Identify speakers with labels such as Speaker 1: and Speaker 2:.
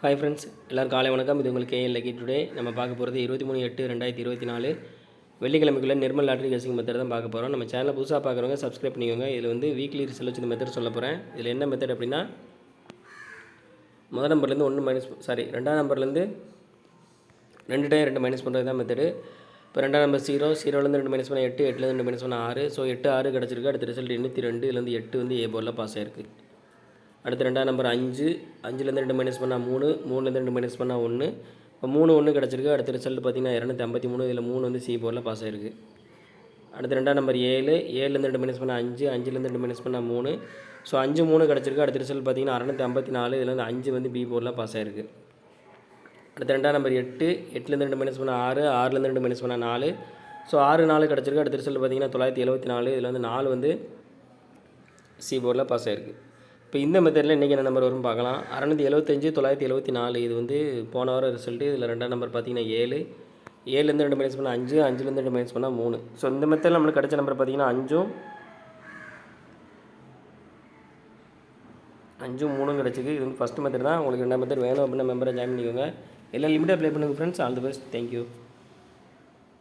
Speaker 1: Hi friends எல்லோரும் காலை வணக்கம். இது உங்களுக்கு கேஎல் லக்கி டுடே நம்ம பார்க்க போகிறது இருபத்தி மூணு எட்டு ரெண்டாயிரத்தி இருபத்தி நாலு. வெள்ளிக்கிழமைக்குள்ள நிர்மல் லாட்ரி கசிங் மெத்தட் தான் பார்க்க போகிறோம் நம்ம சேனலை புதுசாக பார்க்குறவங்க சப்ஸ்கிரைப் பண்ணிக்கோங்க. இதில் வந்து வீக்லி ரிசல்ட் வச்சு மெத்தட் சொல்ல போகிறேன் இதில் என்ன மெத்தட் அப்படின்னா முதல் நம்பர்லேருந்து ஒன்று மைனஸ் சாரி ரெண்டாம் நம்பர்லேருந்து ரெண்டு டைம் ரெண்டு மைனஸ் பண்ணுறது தான் மெத்தடு இப்போ ரெண்டாம் நம்பர் ஜீரோ ஜீரோலேருந்து ரெண்டு மைனஸ் பண்ண எட்டு எட்டுலேருந்து ரெண்டு மைனஸ் பண்ண ஆறு. ஸோ எட்டு ஆறு கிடச்சிருக்கு. அடுத்த ரிசல்ட் எண்ணூற்றி ரெண்டு இதுலேருந்து எட்டு வந்து ஏ போர்டில் பாஸ் ஆயிருக்கு. அடுத்து ரெண்டாவது நம்பர் அஞ்சு. அஞ்சுலேருந்து ரெண்டு மைனஸ் பண்ணால் மூணு மூணுலேருந்து ரெண்டு மைனஸ் பண்ணால் ஒன்று இப்போ மூணு ஒன்று கிடச்சிருக்கு. அடுத்த ரிசல்ட் பார்த்தீங்கன்னா இரநூத்தி ஐம்பத்தி மூணு. இதில் மூணு வந்து சி போரில் பாஸ் ஆயிருக்கு. அடுத்து ரெண்டாம் நம்பர் ஏழு. ஏழுலேருந்து ரெண்டு மைனஸ் பண்ணால் அஞ்சு. அஞ்சுலேருந்து ரெண்டு மைனஸ் பண்ணால் மூணு. ஸோ அஞ்சு மூணு கிடச்சிருக்கு. அடுத்த ரிசல்ட் பார்த்தீங்கன்னா அறநூற்றி ஐம்பத்தி நாலு. இதில் வந்து அஞ்சு வந்து பி போரில் பாஸ் ஆயிருக்கு. அடுத்து ரெண்டாம் நம்பர் எட்டு. எட்டுலேருந்து ரெண்டு மைனஸ் பண்ணால் ஆறு. ஆறுலேருந்து ரெண்டு மைனஸ் பண்ணால் நாலு. ஸோ ஆறு நாலு கிடச்சிருக்கு. அடுத்த ரிசல்ட் பார்த்தீங்கன்னா தொள்ளாயிரத்தி எழுபத்தி நாலு. இதில் வந்து நாலு வந்து சி போரில் பாஸ் ஆயிருக்கு. இப்போ இந்த மெத்தடில் இன்றைக்கி என்ன நம்பர் வரும் பார்க்கலாம். அறநூற்றி எழுபத்தஞ்சு தொள்ளாயிரத்தி எழுபத்தி நாலு. இது வந்து போன வாரம் ரிசல்ட்டு இதில் ரெண்டாம் நம்பர் பார்த்தீங்கன்னா ஏழு. ஏழுலேருந்து ரெண்டு மைனஸ் பண்ணால் அஞ்சு அஞ்சுலேருந்து ரெண்டு மைனஸ் பண்ணால் மூணு. ஸோ இந்த மெத்தடில் நம்மளுக்கு கிடைச்ச நம்பர் பார்த்தீங்கன்னா அஞ்சும் அஞ்சும் மூணும் கிடச்சிக்கு இது வந்து ஃபஸ்ட்டு மெத்தட் தான். உங்களுக்கு ரெண்டாம் மெத்தட் வேணும் அப்படின்னா மெம்பரை ஜாயின் பண்ணிக்கோங்க. எல்லாம் லிமிட்டாக ப்ளே பண்ணுங்கள் friends all the best thank you